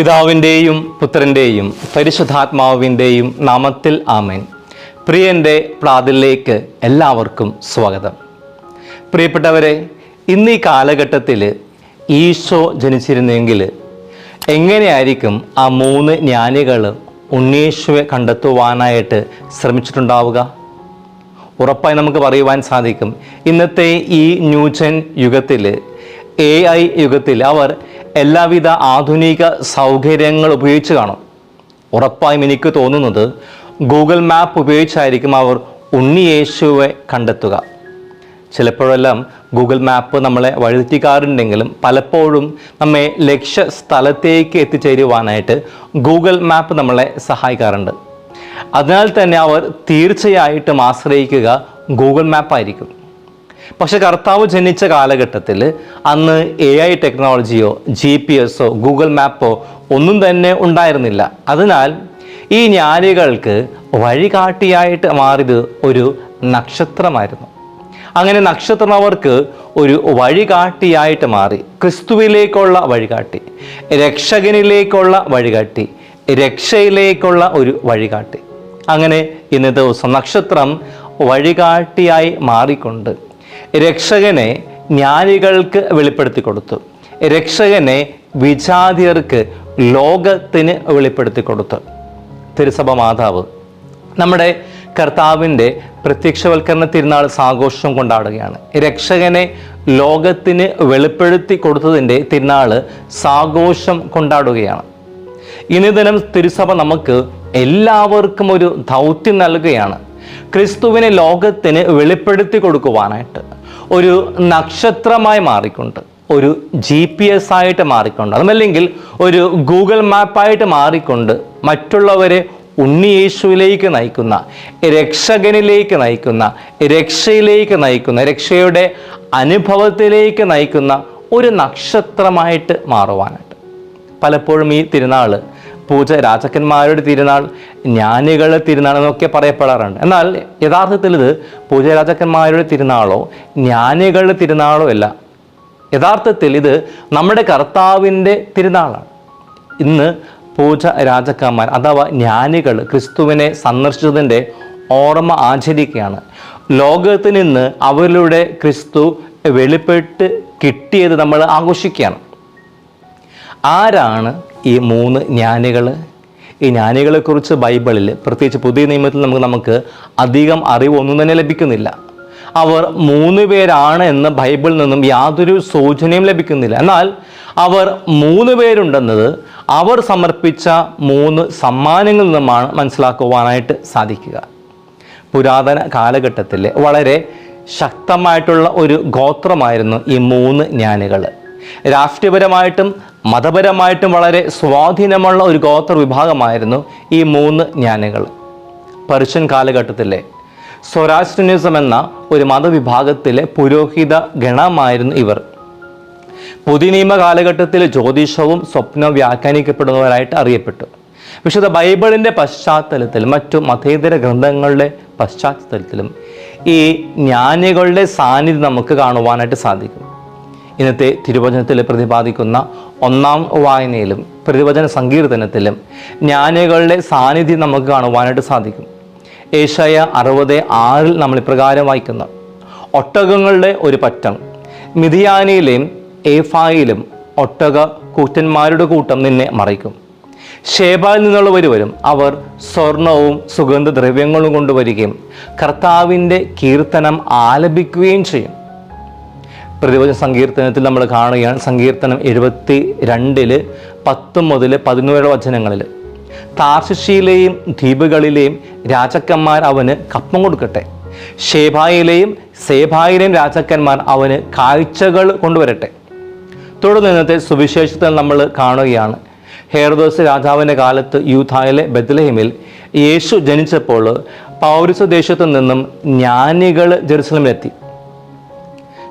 പിതാവിന്റെയും പുത്രന്റെയും പരിശുദ്ധാത്മാവിന്റെയും നാമത്തിൽ ആമേൻ. പ്രിയന്റെ പ്രാതിലേക്ക് എല്ലാവർക്കും സ്വാഗതം. പ്രിയപ്പെട്ടവരെ ഇന്നീ കാലഘട്ടത്തിൽ ഈശോ ജനിച്ചിരുന്നെങ്കിൽ എങ്ങനെയായിരിക്കും ആ മൂന്ന് ജ്ഞാനികൾ ഉണ്ണീശുവെ കണ്ടെത്തുവാനായിട്ട് ശ്രമിച്ചിട്ടുണ്ടാവുക? ഉറപ്പായി നമുക്ക് പറയുവാൻ സാധിക്കും. ഇന്നത്തെ ഈ ന്യൂജൻ യുഗത്തിൽ എ ഐ യുഗത്തിൽ അവർ എല്ലാവിധ ആധുനിക സൗകര്യങ്ങൾ ഉപയോഗിച്ച് കാണും. ഉറപ്പായും എനിക്ക് തോന്നുന്നത് ഗൂഗിൾ മാപ്പ് ഉപയോഗിച്ചായിരിക്കും അവർ ഉണ്ണിയേശുവെ കണ്ടെത്തുക. ചിലപ്പോഴെല്ലാം ഗൂഗിൾ മാപ്പ് നമ്മളെ വഴിതെറ്റിക്കാറുണ്ടെങ്കിലും പലപ്പോഴും നമ്മെ ലക്ഷ്യ സ്ഥലത്തേക്ക് എത്തിച്ചേരുവാനായിട്ട് ഗൂഗിൾ മാപ്പ് നമ്മളെ സഹായിക്കാറുണ്ട്. അതിനാൽ തന്നെ അവർ തീർച്ചയായിട്ടും ആശ്രയിക്കുക ഗൂഗിൾ മാപ്പായിരിക്കും. പക്ഷെ കർത്താവ് ജനിച്ച കാലഘട്ടത്തിൽ അന്ന് എ ഐ ടെക്നോളജിയോ ജി പി എസോ ഗൂഗിൾ മാപ്പോ ഒന്നും തന്നെ ഉണ്ടായിരുന്നില്ല. അതിനാൽ ഈ ജ്ഞാനികൾക്ക് വഴികാട്ടിയായിട്ട് മാറിയത് ഒരു നക്ഷത്രമായിരുന്നു. അങ്ങനെ നക്ഷത്രം അവർക്ക് ഒരു വഴികാട്ടിയായിട്ട് മാറി. ക്രിസ്തുവിലേക്കുള്ള വഴികാട്ടി രക്ഷകനിലേക്കുള്ള വഴികാട്ടി രക്ഷയിലേക്കുള്ള ഒരു വഴികാട്ടി. അങ്ങനെ ഇന്നത്തെ ദിവസം നക്ഷത്രം വഴികാട്ടിയായി മാറിക്കൊണ്ട് രക്ഷകനെ ജ്ഞാനികൾക്ക് വെളിപ്പെടുത്തി കൊടുത്തു. രക്ഷകനെ വിജാതിയർക്ക് ലോകത്തിന് വെളിപ്പെടുത്തി കൊടുത്തു. തിരുസഭ മാതാവ് നമ്മുടെ കർത്താവിന്റെ പ്രത്യക്ഷവൽക്കരണ തിരുനാൾ സാഘോഷം കൊണ്ടാടുകയാണ്. രക്ഷകനെ ലോകത്തിന് വെളിപ്പെടുത്തി കൊടുത്തതിന്റെ തിരുനാൾ സാഘോഷം കൊണ്ടാടുകയാണ്. ഇനി ദിനം തിരുസഭ നമുക്ക് എല്ലാവർക്കും ഒരു ദൗത്യം നൽകുകയാണ്. ക്രിസ്തുവിനെ ലോകത്തിന് വെളിപ്പെടുത്തി കൊടുക്കുവാനായിട്ട് ഒരു നക്ഷത്രമായി മാറിക്കൊണ്ട് ഒരു ജി പി എസ് ആയിട്ട് മാറിക്കൊണ്ട് അതുമല്ലെങ്കിൽ ഒരു ഗൂഗിൾ മാപ്പായിട്ട് മാറിക്കൊണ്ട് മറ്റുള്ളവരെ ഉണ്ണിയേശുവിലേക്ക് നയിക്കുന്ന രക്ഷകനിലേക്ക് നയിക്കുന്ന രക്ഷയിലേക്ക് നയിക്കുന്ന രക്ഷയുടെ അനുഭവത്തിലേക്ക് നയിക്കുന്ന ഒരു നക്ഷത്രമായിട്ട് മാറുവാനായിട്ട്. പലപ്പോഴും ഈ തിരുനാൾ പൂജ രാജാക്കന്മാരുടെ തിരുനാൾ ജ്ഞാനികളുടെ തിരുനാൾ എന്നൊക്കെ പറയപ്പെടാറുണ്ട്. എന്നാൽ യഥാർത്ഥത്തിൽ ഇത് പൂജ രാജാക്കന്മാരുടെ തിരുനാളോ ജ്ഞാനികളുടെ തിരുനാളോ അല്ല. യഥാർത്ഥത്തിൽ ഇത് നമ്മുടെ കർത്താവിന്റെ തിരുനാളാണ്. ഇന്ന് പൂജ രാജാക്കന്മാർ അഥവാ ജ്ഞാനികൾ ക്രിസ്തുവിനെ സന്ദർശിച്ചതിന്റെ ഓർമ്മ ആചരിക്കുകയാണ്. ലോകത്ത് നിന്ന് അവരിലൂടെ ക്രിസ്തു വെളിപ്പെട്ട് കിട്ടിയത് നമ്മൾ ആഘോഷിക്കുകയാണ്. ആരാണ് ഈ മൂന്ന് ജ്ഞാനികൾ. ഈ ജ്ഞാനികളെക്കുറിച്ച് ബൈബിളിൽ പ്രത്യേകിച്ച് പുതിയ നിയമത്തിൽ നമുക്ക് നമുക്ക് അധികം അറിവൊന്നും തന്നെ ലഭിക്കുന്നില്ല. അവർ മൂന്ന് പേരാണ് എന്ന് ബൈബിളിൽ നിന്നും യാതൊരു സൂചനയും ലഭിക്കുന്നില്ല. എന്നാൽ അവർ മൂന്ന് പേരുണ്ടെന്നത് അവർ സമർപ്പിച്ച മൂന്ന് സമ്മാനങ്ങളിൽ നിന്നുമാണ് മനസ്സിലാക്കുവാനായിട്ട് സാധിക്കുക. പുരാതന കാലഘട്ടത്തിൽ വളരെ ശക്തമായിട്ടുള്ള ഒരു ഗോത്രമായിരുന്നു ഈ മൂന്ന് ജ്ഞാനികൾ. രാഷ്ട്രീയപരമായിട്ടും മതപരമായിട്ടും വളരെ സ്വാധീനമുള്ള ഒരു ഗോത്ര വിഭാഗമായിരുന്നു ഈ മൂന്ന് ജ്ഞാനികൾ. പർഷ്യൻ കാലഘട്ടത്തിലെ സ്വരാഷ്ട്രനിസം എന്ന ഒരു മതവിഭാഗത്തിലെ പുരോഹിത ഗണമായിരുന്നു ഇവർ. പുതിയ നിയമ കാലഘട്ടത്തിൽ ജ്യോതിഷവും സ്വപ്നം വ്യാഖ്യാനിക്കപ്പെടുന്നവരായിട്ട് അറിയപ്പെട്ടു. വിശുദ്ധ ബൈബിളിന്റെ പശ്ചാത്തലത്തിൽ മറ്റു മതേതര ഗ്രന്ഥങ്ങളുടെ പശ്ചാത്തലത്തിലും ഈ ജ്ഞാനികളുടെ സാന്നിധ്യം നമുക്ക് കാണുവാനായിട്ട് സാധിക്കും. ഇന്നത്തെ തിരുവചനത്തിൽ പ്രതിപാദിക്കുന്ന ഒന്നാം വായനയിലും പ്രതിവചന സങ്കീർത്തനത്തിലും ജ്ഞാനികളുടെ സാന്നിധ്യം നമുക്ക് കാണുവാനായിട്ട് സാധിക്കും. ഏഷ്യ അറുപത് ആറിൽ നമ്മൾ ഇപ്രകാരം വായിക്കുന്നു. ഒട്ടകങ്ങളുടെ ഒരു പറ്റം മിഥിയാനയിലെയും ഏഫായിലും ഒട്ടക കൂറ്റന്മാരുടെ കൂട്ടം നിന്നെ മറിക്കും ഷേബായിൽ നിന്നുള്ളവർ വരും അവർ സ്വർണവും സുഗന്ധദ്രവ്യങ്ങളും കൊണ്ടുവരികയും കർത്താവിന്റെ കീർത്തനം ആലപിക്കുകയും ചെയ്യും. പ്രതിവചന സങ്കീർത്തനത്തിൽ നമ്മൾ കാണുകയാണ്. സങ്കീർത്തനം എഴുപത്തി രണ്ടിൽ പത്ത് മുതൽ പതിനേഴ് വചനങ്ങളിൽ താർശിഷിയിലെയും ദ്വീപുകളിലെയും രാജാക്കന്മാർ അവന് കപ്പം കൊടുക്കട്ടെ. ഷേബായിലെയും സേബായിലെയും രാജാക്കന്മാർ അവന് കാഴ്ചകൾ കൊണ്ടുവരട്ടെ. തുടർന്ന് ഇന്നത്തെ സുവിശേഷത്തിൽ നമ്മൾ കാണുകയാണ്. ഹേറദോസ് രാജാവിന്റെ കാലത്ത് യൂഥായിലെ ബദ്ലഹിമിൽ യേശു ജനിച്ചപ്പോൾ പൗരസ്വദേശത്തു നിന്നും ജ്ഞാനികൾ ജെറുസലമിലെത്തി.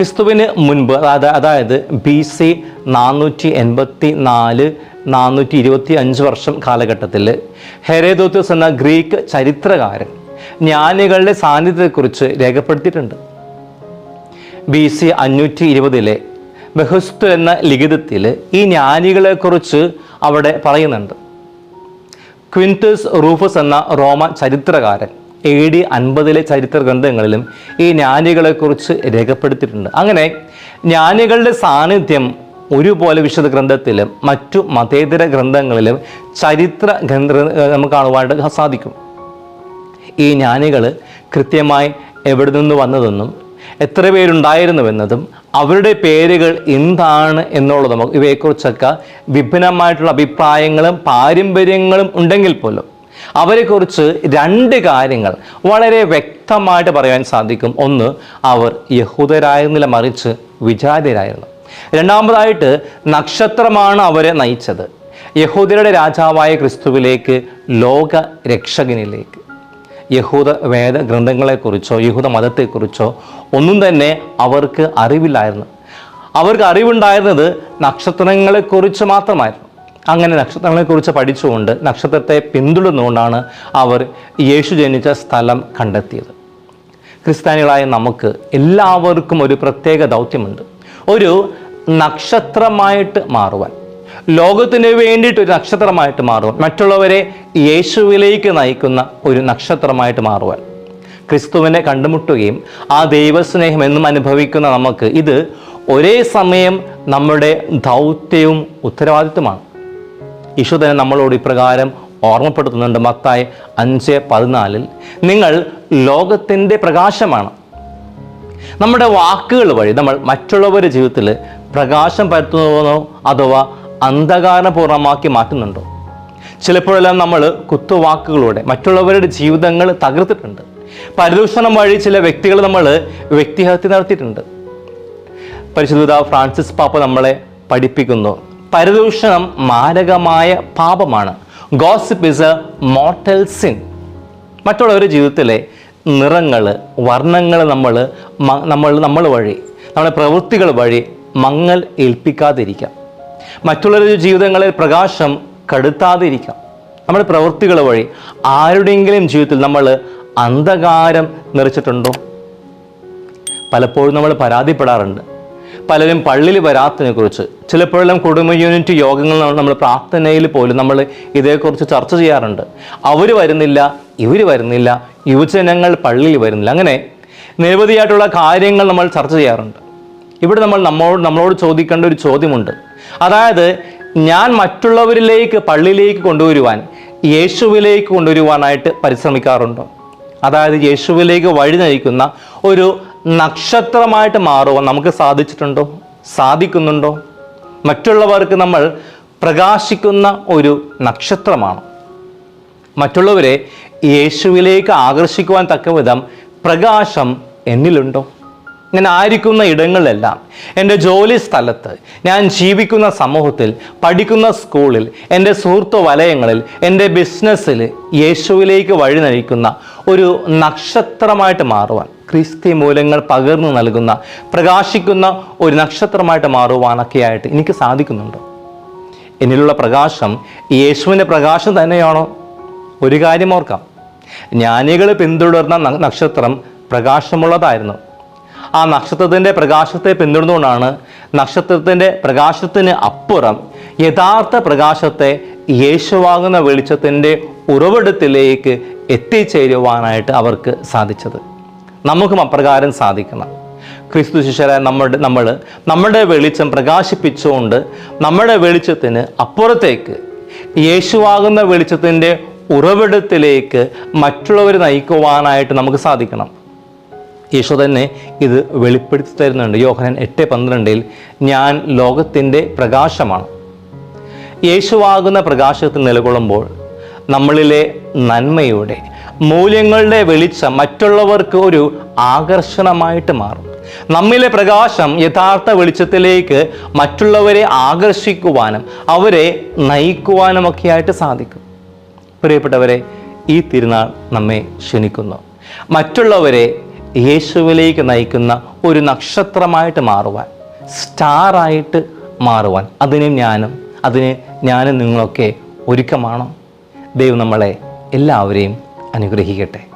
ക്രിസ്തുവിന് മുൻപ് അതായത് അതായത് ബി സി നാനൂറ്റി എൺപത്തി നാല് നാനൂറ്റി ഇരുപത്തി അഞ്ച് വർഷം കാലഘട്ടത്തിൽ ഹെരേദോത്യസ് എന്ന ഗ്രീക്ക് ചരിത്രകാരൻ ജ്ഞാനികളുടെ സാന്നിധ്യത്തെക്കുറിച്ച് രേഖപ്പെടുത്തിയിട്ടുണ്ട്. ബി സി അഞ്ഞൂറ്റി ഇരുപതിലെ ബഹുസ്തു എന്ന ലിഖിതത്തിൽ ഈ ജ്ഞാനികളെക്കുറിച്ച് അവിടെ പറയുന്നുണ്ട്. ക്വിന്റസ് റൂഫസ് എന്ന റോമ ചരിത്രകാരൻ എ ഡി അൻപതിലെ ചരിത്ര ഗ്രന്ഥങ്ങളിലും ഈ ജ്ഞാനികളെക്കുറിച്ച് രേഖപ്പെടുത്തിയിട്ടുണ്ട്. അങ്ങനെ ജ്ഞാനികളുടെ സാന്നിധ്യം ഒരുപോലെ വിശുദ്ധ ഗ്രന്ഥത്തിലും മറ്റു മതേതര ഗ്രന്ഥങ്ങളിലും ചരിത്ര ഗ്രന്ഥ നമുക്ക് കാണുവാനായിട്ട് സാധിക്കും. ഈ ജ്ഞാനികൾ കൃത്യമായി എവിടെ നിന്ന് വന്നതെന്നും എത്ര പേരുണ്ടായിരുന്നുവെന്നതും അവരുടെ പേരുകൾ എന്താണ് എന്നുള്ളത് നമുക്ക് ഇവയെക്കുറിച്ചൊക്കെ വിഭിന്നമായിട്ടുള്ള അഭിപ്രായങ്ങളും പാരമ്പര്യങ്ങളും ഉണ്ടെങ്കിൽ പോലും അവരെക്കുറിച്ച് രണ്ട് കാര്യങ്ങൾ വളരെ വ്യക്തമായിട്ട് പറയാൻ സാധിക്കും. ഒന്ന് അവർ യഹൂദരായിരുന്നില്ല മറിച്ച് വിചാരിതരായിരുന്നു രണ്ടാമതായിട്ട് നക്ഷത്രമാണ് അവരെ നയിച്ചത്. യഹൂദരുടെ രാജാവായ ക്രിസ്തുവിലേക്ക് ലോക രക്ഷകനിലേക്ക് യഹൂദ വേദ ഗ്രന്ഥങ്ങളെക്കുറിച്ചോ യഹൂദ മതത്തെക്കുറിച്ചോ ഒന്നും തന്നെ അവർക്ക് അറിവില്ലായിരുന്നു. അവർക്ക് അറിവുണ്ടായിരുന്നത് നക്ഷത്രങ്ങളെക്കുറിച്ച് മാത്രമായിരുന്നു. അങ്ങനെ നക്ഷത്രങ്ങളെക്കുറിച്ച് പഠിച്ചുകൊണ്ട് നക്ഷത്രത്തെ പിന്തുടർന്നുകൊണ്ടാണ് അവർ യേശു ജനിച്ച സ്ഥലം കണ്ടെത്തിയത്. ക്രിസ്ത്യാനികളായ നമുക്ക് എല്ലാവർക്കും ഒരു പ്രത്യേക ദൗത്യമുണ്ട്. ഒരു നക്ഷത്രമായിട്ട് മാറുവാൻ ലോകത്തിന് വേണ്ടിയിട്ട് ഒരു നക്ഷത്രമായിട്ട് മാറുവാൻ മറ്റുള്ളവരെ യേശുവിലേക്ക് നയിക്കുന്ന ഒരു നക്ഷത്രമായിട്ട് മാറുവാൻ. ക്രിസ്തുവിനെ കണ്ടുമുട്ടുകയും ആ ദൈവസ്നേഹം എന്നും അനുഭവിക്കുന്ന നമുക്ക് ഇത് ഒരേ സമയം നമ്മുടെ ദൗത്യവും ഉത്തരവാദിത്വമാണ്. ഈശോ തന്നെ നമ്മളോട് ഇപ്രകാരം ഓർമ്മപ്പെടുത്തുന്നുണ്ട്. മത്തായി അഞ്ച് പതിനാലിൽ നിങ്ങൾ ലോകത്തിന്റെ പ്രകാശമാണ്. നമ്മുടെ വാക്കുകൾ വഴി നമ്മൾ മറ്റുള്ളവരുടെ ജീവിതത്തിൽ പ്രകാശം പരത്തുന്നതോ അഥവാ അന്ധകാരപൂർണമാക്കി മാറ്റുന്നുണ്ടോ? ചിലപ്പോഴെല്ലാം നമ്മൾ കുത്തുവാക്കുകളോടെ മറ്റുള്ളവരുടെ ജീവിതങ്ങൾ തകർത്തിട്ടുണ്ട്. പരിദൂഷണം വഴി ചില വ്യക്തികൾ നമ്മൾ വ്യക്തിഹത്യ നടത്തിയിട്ടുണ്ട്. പരിശുദ്ധ ഫ്രാൻസിസ് പാപ്പ നമ്മളെ പഠിപ്പിക്കുന്നു. പരദൂഷണം മാരകമായ പാപമാണ്. Gossip is a mortal sin മറ്റുള്ളവരുടെ ജീവിതത്തിലെ നിറങ്ങൾ വർണങ്ങൾ നമ്മൾ നമ്മൾ നമ്മൾ വഴി നമ്മുടെ പ്രവൃത്തികൾ വഴി മങ്ങൽ ഏൽപ്പിക്കാതിരിക്കാം. മറ്റുള്ളവരുടെ ജീവിതങ്ങളിൽ പ്രകാശം കടുത്താതിരിക്കാം. നമ്മുടെ പ്രവൃത്തികൾ വഴി ആരുടെയെങ്കിലും ജീവിതത്തിൽ നമ്മൾ അന്ധകാരം നിറച്ചിട്ടുണ്ടോ? പലപ്പോഴും നമ്മൾ പരാതിപ്പെടാറുണ്ട്. പലരും പള്ളിയിൽ വരാത്തതിനെ കുറിച്ച്. ചിലപ്പോഴെല്ലാം കുടുംബ യൂണിറ്റ് യോഗങ്ങൾ നമ്മൾ പ്രാർത്ഥനയിൽ പോലും നമ്മൾ ഇതേക്കുറിച്ച് ചർച്ച ചെയ്യാറുണ്ട്. അവർ വരുന്നില്ല ഇവർ വരുന്നില്ല യുവജനങ്ങൾ പള്ളിയിൽ വരുന്നില്ല. അങ്ങനെ നിരവധിയായിട്ടുള്ള കാര്യങ്ങൾ നമ്മൾ ചർച്ച ചെയ്യാറുണ്ട്. ഇവിടെ നമ്മൾ നമ്മളോട് നമ്മളോട് ചോദിക്കേണ്ട ഒരു ചോദ്യമുണ്ട്. അതായത് ഞാൻ മറ്റുള്ളവരിലേക്ക് പള്ളിയിലേക്ക് കൊണ്ടുവരുവാൻ യേശുവിലേക്ക് കൊണ്ടുവരുവാനായിട്ട് പരിശ്രമിക്കാറുണ്ടോ? അതായത് യേശുവിലേക്ക് വഴി നയിക്കുന്ന ഒരു നക്ഷത്രമായിട്ട് മാറുവാൻ നമുക്ക് സാധിച്ചിട്ടുണ്ടോ? സാധിക്കുന്നുണ്ടോ? മറ്റുള്ളവർക്ക് നമ്മൾ പ്രകാശിക്കുന്ന ഒരു നക്ഷത്രമാണ്. മറ്റുള്ളവരെ യേശുവിലേക്ക് ആകർഷിക്കുവാൻ തക്ക വിധം പ്രകാശം എന്നിലുണ്ടോ? ഞാൻ ആയിരിക്കുന്ന ഇടങ്ങളിലെല്ലാം എന്റെ ജോലി സ്ഥലത്ത് ഞാൻ ജീവിക്കുന്ന സമൂഹത്തിൽ പഠിക്കുന്ന സ്കൂളിൽ എന്റെ സുഹൃത്ത് വലയങ്ങളിൽ എന്റെ ബിസിനസ്സിൽ യേശുവിലേക്ക് വഴി നയിക്കുന്ന ഒരു നക്ഷത്രമായിട്ട് മാറുവാൻ ക്രിസ്തി മൂലങ്ങൾ പകർന്നു നൽകുന്ന പ്രകാശിക്കുന്ന ഒരു നക്ഷത്രമായിട്ട് മാറുവാനൊക്കെയായിട്ട് എനിക്ക് സാധിക്കുന്നുണ്ട്. എന്നിലുള്ള പ്രകാശം യേശുവിന്റെ പ്രകാശം തന്നെയാണോ? ഒരു കാര്യം ഓർക്കാം. ജ്ഞാനികൾ പിന്തുടർന്ന നക്ഷത്രം പ്രകാശമുള്ളതായിരുന്നു. ആ നക്ഷത്രത്തിന്റെ പ്രകാശത്തെ പിന്തുടർന്നുകൊണ്ടാണ് നക്ഷത്രത്തിന്റെ പ്രകാശത്തിന് അപ്പുറം യഥാർത്ഥ പ്രകാശത്തെ യേശുവാകുന്ന വെളിച്ചത്തിന്റെ ഉറവിടത്തിലേക്ക് എത്തിച്ചേരുവാനായിട്ട് അവർക്ക് സാധിച്ചത്. നമുക്കും അപ്രകാരം സാധിക്കണം. ക്രിസ്തു ശിഷ്യരെ നമ്മുടെ നമ്മൾ നമ്മുടെ വെളിച്ചം പ്രകാശിപ്പിച്ചുകൊണ്ട് നമ്മുടെ വെളിച്ചത്തിന് അപ്പുറത്തേക്ക് യേശുവാകുന്ന വെളിച്ചത്തിന്റെ ഉറവിടത്തിലേക്ക് മറ്റുള്ളവർ നയിക്കുവാനായിട്ട് നമുക്ക് സാധിക്കണം. യേശു തന്നെ ഇത് വെളിപ്പെടുത്തി തരുന്നുണ്ട്. യോഹനൻ എട്ട് പന്ത്രണ്ടിൽ ഞാൻ ലോകത്തിന്റെ പ്രകാശമാണ്. യേശുവാകുന്ന പ്രകാശത്തിൽ നിലകൊള്ളുമ്പോൾ നമ്മളിലെ നന്മയുടെ മൂല്യങ്ങളുടെ വെളിച്ചം മറ്റുള്ളവർക്ക് ഒരു ആകർഷണമായിട്ട് മാറും. നമ്മിലെ പ്രകാശം യഥാർത്ഥ വെളിച്ചത്തിലേക്ക് മറ്റുള്ളവരെ ആകർഷിക്കുവാനും അവരെ നയിക്കുവാനും നയിക്കുവാനുമൊക്കെയായിട്ട് സാധിക്കും. പ്രിയപ്പെട്ടവരെ ഈ തിരുനാൾ നമ്മെ ക്ഷണിക്കുന്നു. മറ്റുള്ളവരെ യേശുവിലേക്ക് നയിക്കുന്ന ഒരു നക്ഷത്രമായിട്ട് മാറുവാൻ സ്റ്റാറായിട്ട് മാറുവാൻ. അതിന് ഞാനും അതിന് ഞാനും നിങ്ങളൊക്കെ ഒരുക്കമാണോ. ദൈവം നമ്മളെ എല്ലാവരെയും അനുഗ്രഹിക്കട്ടെ.